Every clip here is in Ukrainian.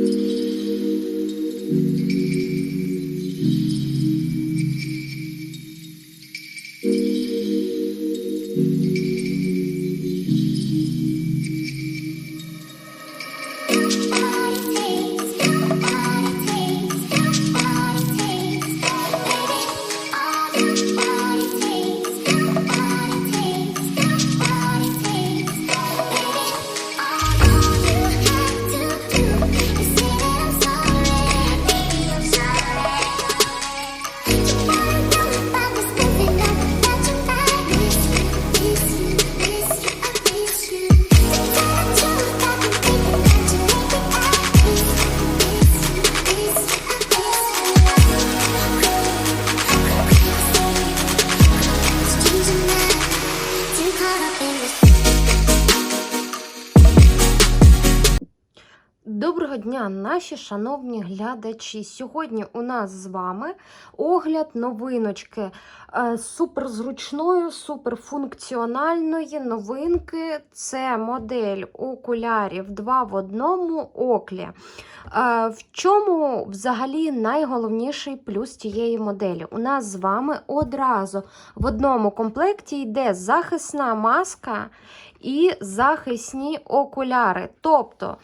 thank mm-hmm. you Доброго дня, наші шановні глядачі. Сьогодні у нас з вами огляд новиночки е, суперзручної, суперфункціональної новинки. Це модель окулярів 2 в одному оклі. Е, В чому взагалі найголовніший плюс цієї моделі? У нас з вами одразу в одному комплекті йде захисна маска і захисні окуляри. Тобто.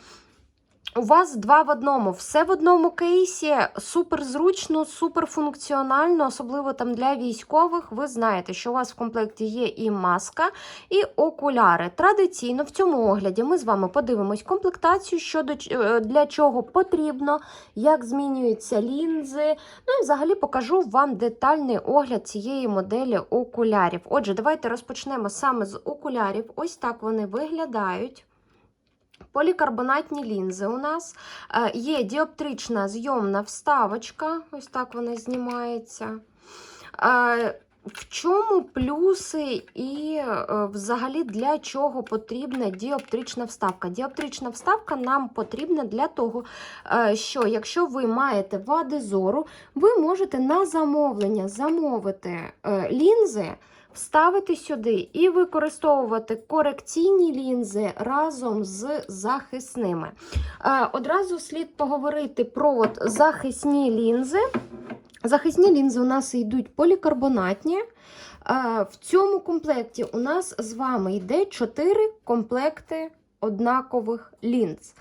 У вас два в одному, все в одному кейсі, супер зручно, супер функціонально, особливо там для військових. Ви знаєте, що у вас в комплекті є і маска, і окуляри. Традиційно в цьому огляді ми з вами подивимось комплектацію, що е, для чого потрібно, як змінюються лінзи. Ну і взагалі покажу вам детальний огляд цієї моделі окулярів. Отже, давайте розпочнемо саме з окулярів. Ось так вони виглядають. Полікарбонатні лінзи у нас. Е, Є діоптрична зйомна вставочка, ось так вона знімається. Е, В чому плюси і е, взагалі для чого потрібна діоптрична вставка? Діоптрична вставка нам потрібна для того, що якщо ви маєте вади зору, ви можете на замовлення замовити лінзи вставити сюди і використовувати корекційні лінзи разом з захисними. Е, Одразу слід поговорити про от захисні лінзи. Захисні лінзи у нас йдуть полікарбонатні. Е, В цьому комплекті у нас з вами йде 4 комплекти однакових лінз.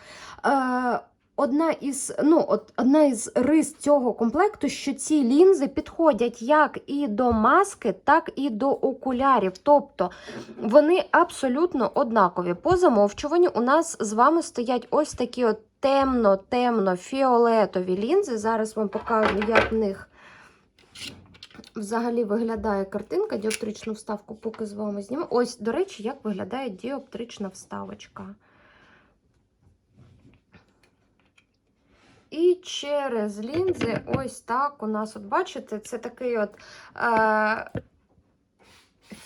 Одна із, ну, от, одна із рис цього комплекту, що ці лінзи підходять як і до маски, так і до окулярів. Тобто вони абсолютно однакові. По замовчуванню у нас з вами стоять ось такі от темно-темно-фіолетові лінзи. Зараз вам покажу, як в них взагалі виглядає картинка. Діоптричну вставку поки з вами зніму. Ось, до речі, як виглядає діоптрична вставочка. І через лінзи, ось так у нас, от бачите, це такий от е,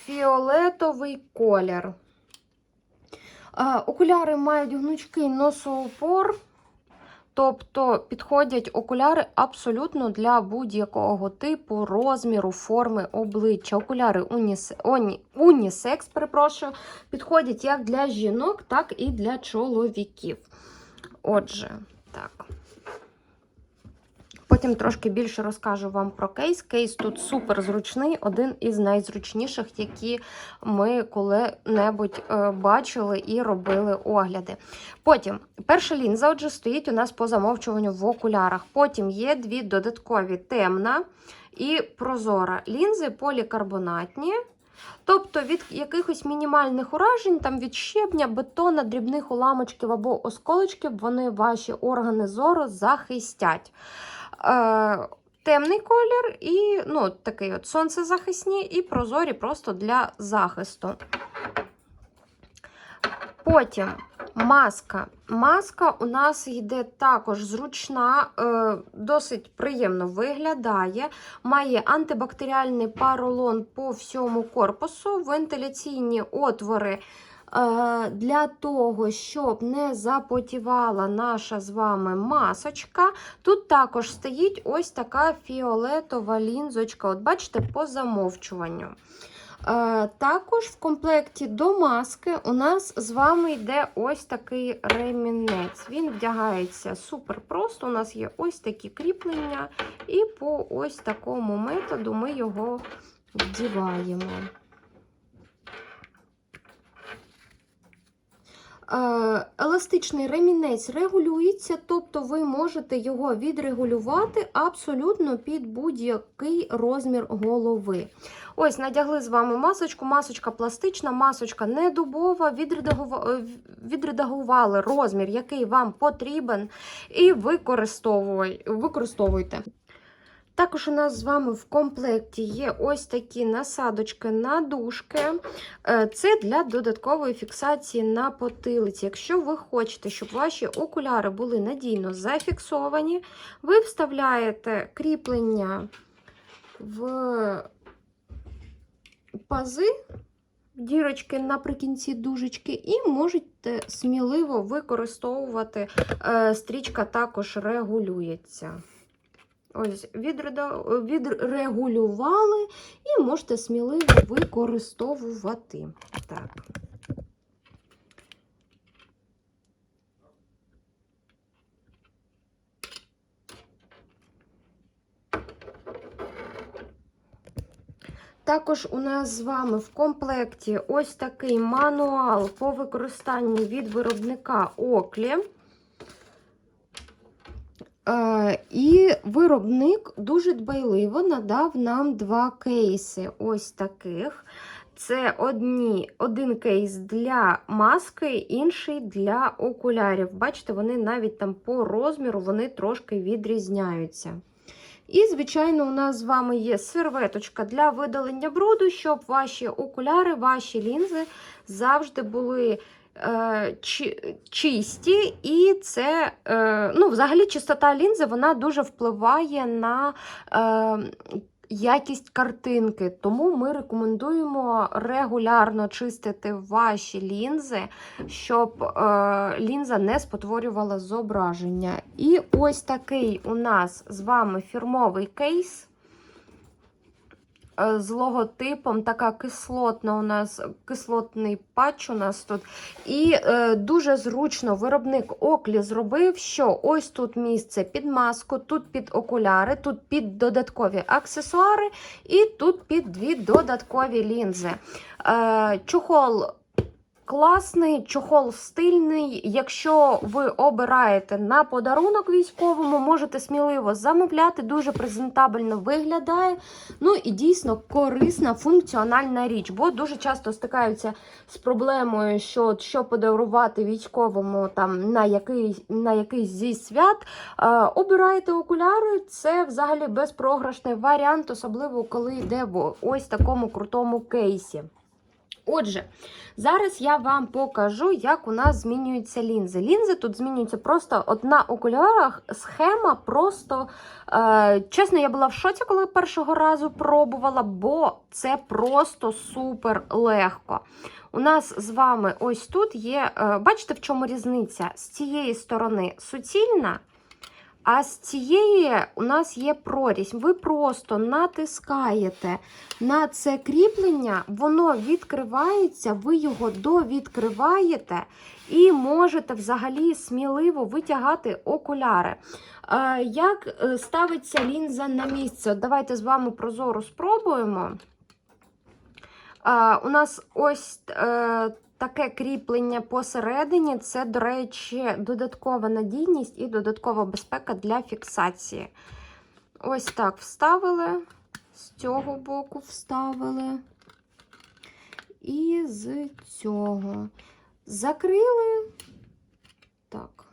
фіолетовий колір. Е, окуляри мають гнучкий носоупор, тобто підходять окуляри абсолютно для будь-якого типу, розміру, форми обличчя. Окуляри унісе, оні, унісекс, перепрошую, підходять як для жінок, так і для чоловіків. Отже, так. Потім трошки більше розкажу вам про кейс. Кейс тут супер зручний, один із найзручніших, які ми коли-небудь е, бачили і робили огляди. Потім перша лінза отже, стоїть у нас по замовчуванню в окулярах. Потім є дві додаткові темна і прозора. Лінзи полікарбонатні. Тобто від якихось мінімальних уражень, там від щебня, бетона, дрібних уламочків або осколочків, вони ваші органи зору захистять. Е, темний колір і ну, такий от сонцезахисні, і прозорі просто для захисту. Потім маска. Маска у нас йде також зручна, е, досить приємно виглядає. Має антибактеріальний паролон по всьому корпусу, вентиляційні отвори. Е, Для того, щоб не запотівала наша з вами масочка, тут також стоїть ось така фіолетова лінзочка. От бачите, по замовчуванню. Е, також в комплекті до маски у нас з вами йде ось такий ремінець. Він вдягається супер просто. У нас є ось такі кріплення, і по ось такому методу ми його вдіваємо. Еластичний ремінець регулюється, тобто ви можете його відрегулювати абсолютно під будь-який розмір голови. Ось, надягли з вами масочку, масочка пластична, масочка не дубова, відредагува- е, відредагували розмір, який вам потрібен, і використовуй- використовуйте. Також у нас з вами в комплекті є ось такі насадочки на дужки. Е, Це для додаткової фіксації на потилиці. Якщо ви хочете, щоб ваші окуляри були надійно зафіксовані, ви вставляєте кріплення в пази, дірочки наприкінці дужечки, і можете сміливо використовувати. Е, Стрічка також регулюється. Ось, відрегулювали і можете сміливо використовувати. Так. Також у нас з вами в комплекті ось такий мануал по використанню від виробника Оклі. Е, І виробник дуже дбайливо надав нам два кейси. Ось таких. Це одні, один кейс для маски, інший для окулярів. Бачите, вони навіть там по розміру вони трошки відрізняються. І, звичайно, у нас з вами є серветочка для видалення бруду, щоб ваші окуляри, ваші лінзи завжди були чисті. І це, е, ну, взагалі, чистота лінзи вона дуже впливає на е, якість картинки. Тому ми рекомендуємо регулярно чистити ваші лінзи, щоб е, лінза не спотворювала зображення. І ось такий у нас з вами фірмовий кейс. Е, З логотипом, така кислотна у нас кислотний патч у нас тут. І е, дуже зручно виробник Оклі зробив, що ось тут місце під маску, тут під окуляри, тут під додаткові аксесуари, і тут під дві додаткові лінзи. Е, чохол класний, чохол стильний. Якщо ви обираєте на подарунок військовому, можете сміливо замовляти, дуже презентабельно виглядає. Ну і дійсно корисна функціональна річ, бо дуже часто стикаються з проблемою, що що подарувати військовому там на який, на якийсь зі свят. Е, обирайте окуляри, це взагалі безпрограшний варіант, особливо коли йде в ось такому крутому кейсі. Отже, зараз я вам покажу, як у нас змінюються лінзи. Лінзи тут змінюються просто от на окулярах. Схема просто, е, чесно, я була в шоці, коли першого разу пробувала, бо це просто супер легко. У нас з вами ось тут є, е, бачите, в чому різниця? З цієї сторони суцільна. А з цієї у нас є прорізь. Ви просто натискаєте на це кріплення, воно відкривається, ви його довідкриваєте і можете взагалі сміливо витягати окуляри. Е, Як е, ставиться лінза на місце? Давайте з вами прозоро спробуємо. Е, У нас ось таке кріплення посередині. Це, до речі, додаткова надійність і додаткова безпека для фіксації. Ось так вставили, з цього боку вставили. І з цього. Закрили. Так.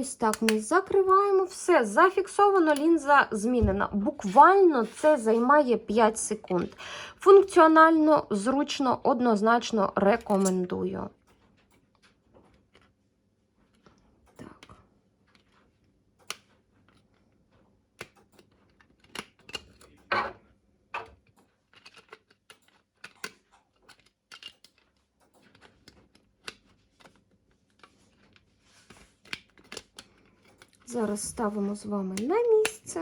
Ось так ми закриваємо. Все, зафіксовано, лінза змінена. Буквально це займає 5 секунд. Функціонально, зручно, однозначно рекомендую. Зараз ставимо з вами на місце.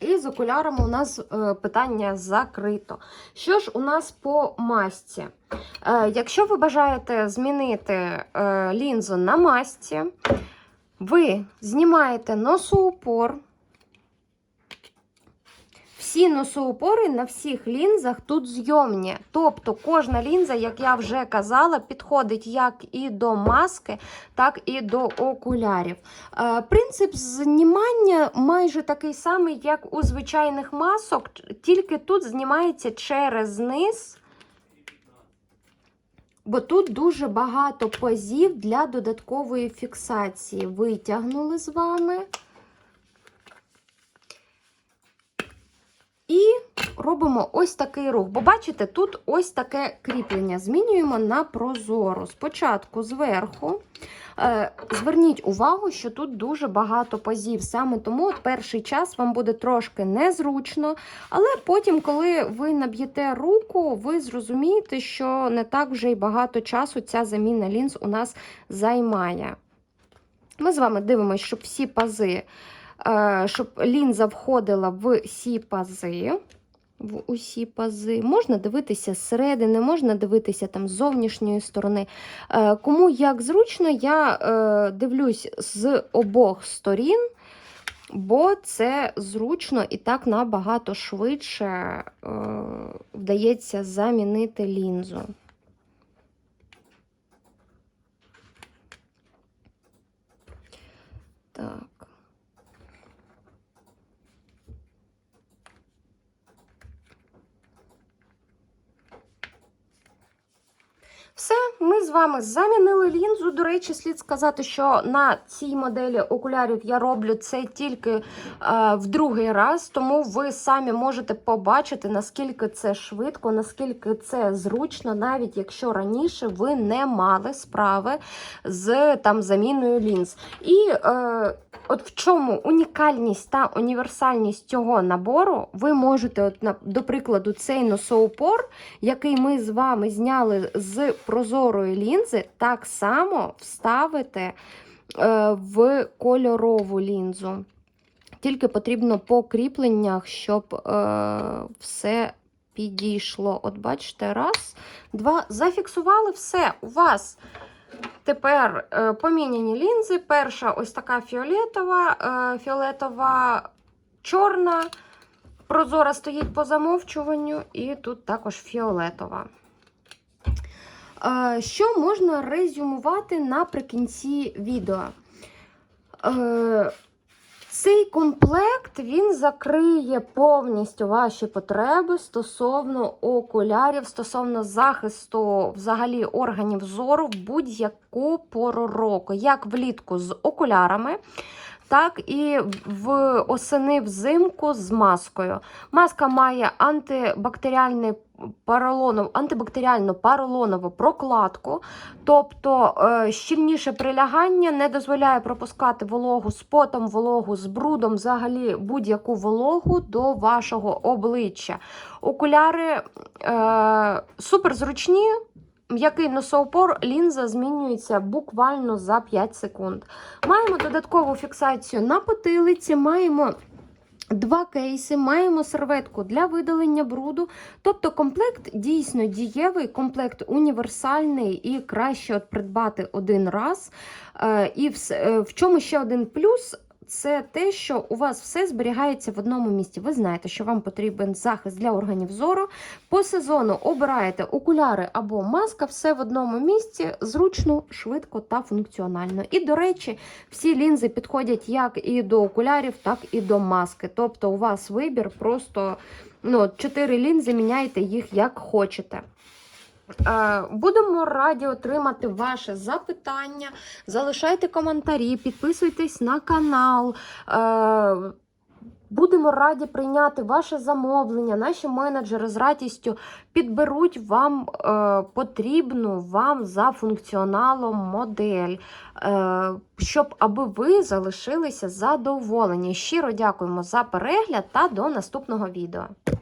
І з окулярами у нас е, питання закрито. Що ж у нас по масці? Е, якщо ви бажаєте змінити е, лінзу на масці, ви знімаєте носоупор. Всі на всіх лінзах тут зйомні. Тобто кожна лінза, як я вже казала, підходить як і до маски, так і до окулярів. Е, Принцип знімання майже такий самий, як у звичайних масок, тільки тут знімається через низ. Бо тут дуже багато пазів для додаткової фіксації. Витягнули з вами. І робимо ось такий рух. Бо бачите, тут ось таке кріплення. Змінюємо на прозору. Спочатку зверху. Е, Зверніть увагу, що тут дуже багато пазів. Саме тому перший час вам буде трошки незручно, але потім, коли ви наб'єте руку, ви зрозумієте, що не так вже й багато часу ця заміна лінз у нас займає. Ми з вами дивимося, щоб всі пази, щоб лінза входила в всі пази. В усі пази. Можна дивитися зсередини, можна дивитися там з зовнішньої сторони. Е, Кому як зручно, я е, дивлюсь з обох сторін, бо це зручно і так набагато швидше е, вдається замінити лінзу. Так. Все, ми з вами замінили лінзу. До речі, слід сказати, що на цій моделі окулярів я роблю це тільки е, в другий раз, тому ви самі можете побачити, наскільки це швидко, наскільки це зручно, навіть якщо раніше ви не мали справи з там заміною лінз. І е, от в чому унікальність та універсальність цього набору, ви можете, от, на, до прикладу, цей носоупор, який ми з вами зняли з прозорої лінзи, так само вставити е, в кольорову лінзу. Тільки потрібно по кріпленнях, щоб е, все підійшло. От бачите, раз, два, зафіксували все. У вас тепер е, поміняні лінзи. Перша ось така фіолетова, фіолетова чорна. Прозора стоїть по замовчуванню, і тут також фіолетова. Що можна резюмувати наприкінці відео? Е, Цей комплект він закриє повністю ваші потреби стосовно окулярів, стосовно захисту взагалі органів зору в будь-яку пору року, як влітку з окулярами. Так і в осени взимку з маскою. Маска має антибактеріальний поролонов, антибактеріальну поролонову прокладку, тобто е, щільніше прилягання не дозволяє пропускати вологу з потом, вологу з брудом, взагалі будь-яку вологу до вашого обличчя. Окуляри е, суперзручні. М'який носоупор, лінза змінюється буквально за 5 секунд. Маємо додаткову фіксацію на потилиці, маємо два кейси, маємо серветку для видалення бруду. Тобто комплект дійсно дієвий, комплект універсальний і краще от придбати один раз. Е, І е, в чому ще один плюс? Це те, що у вас все зберігається в одному місці. Ви знаєте, що вам потрібен захист для органів зору. По сезону обираєте окуляри або маска, все в одному місці, зручно, швидко та функціонально. І, до речі, всі лінзи підходять як і до окулярів, так і до маски. Тобто, у вас вибір просто ну, 4 лінзи, міняйте їх як хочете. Е, Будемо раді отримати ваше запитання. Залишайте коментарі, підписуйтесь на канал. Е, Будемо раді прийняти ваше замовлення. Наші менеджери з радістю підберуть вам е, потрібну вам за функціоналом модель, е, щоб аби ви залишилися задоволені. Щиро дякуємо за перегляд та до наступного відео.